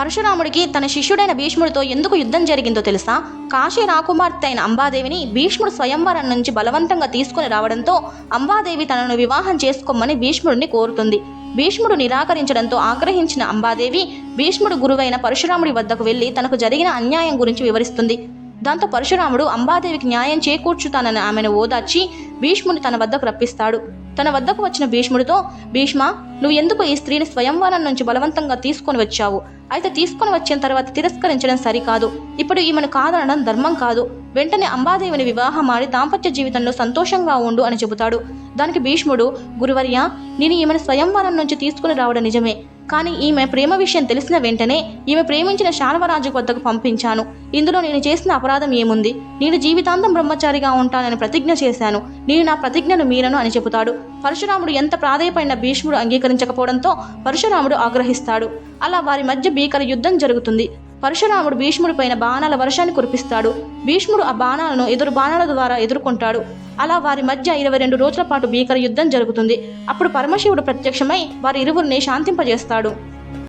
పరశురాముడికి తన శిష్యుడైన భీష్ముడితో ఎందుకు యుద్ధం జరిగిందో తెలుసా? కాశీ రాకుమార్తె అయిన అంబాదేవిని భీష్ముడు స్వయంవరం నుంచి బలవంతంగా తీసుకుని రావడంతో అంబాదేవి తనను వివాహం చేసుకోమని భీష్ముడిని కోరుతుంది. భీష్ముడు నిరాకరించడంతో ఆగ్రహించిన అంబాదేవి భీష్ముడు గురువైన పరశురాముడి వద్దకు వెళ్ళి తనకు జరిగిన అన్యాయం గురించి వివరిస్తుంది. దాంతో పరశురాముడు అంబాదేవికి న్యాయం చేకూర్చుతానని ఆమెను ఓదార్చి భీష్ముని తన వద్దకు రప్పిస్తాడు. తన వద్దకు వచ్చిన భీష్ముడితో భీష్మ నువ్వు ఎందుకు ఈ స్త్రీని స్వయంవరం నుంచి బలవంతంగా తీసుకొని వచ్చావు? అయితే తీసుకొని వచ్చిన తర్వాత తిరస్కరించడం సరికాదు. ఇప్పుడు ఈమెను కాదనడం ధర్మం కాదు. వెంటనే అంబాదేవిని వివాహమాడి దాంపత్య జీవితంలో సంతోషంగా ఉండు అని చెబుతాడు. దానికి భీష్ముడు గురువర్య నేను ఈమెను స్వయంవరం నుంచి తీసుకుని రావడం నిజమే. కానీ ఈమె ప్రేమ విషయం తెలిసిన వెంటనే ఈమె ప్రేమించిన శాల్వరాజు వద్దకు పంపించాను. ఇందులో నేను చేసిన అపరాధం ఏముంది? నేను జీవితాంతం బ్రహ్మచారిగా ఉంటానని ప్రతిజ్ఞ చేశాను. నేను నా ప్రతిజ్ఞను మీరను అని చెబుతాడు. పరశురాముడు ఎంత ప్రాధేయపడిన భీష్ముడు అంగీకరించకపోవడంతో పరశురాముడు ఆగ్రహిస్తాడు. అలా వారి మధ్య భీకర యుద్ధం జరుగుతుంది. పరశురాముడు భీష్ముడి పైన బాణాల వర్షాన్ని కురిపిస్తాడు. భీష్ముడు ఆ బాణాలను ఎదురు బాణాల ద్వారా ఎదుర్కొంటాడు. అలా వారి మధ్య ఇరవై రెండు రోజుల పాటు భీకర యుద్ధం జరుగుతుంది. అప్పుడు పరమశివుడు ప్రత్యక్షమై వారి ఇరువురిని శాంతింపజేస్తాడు.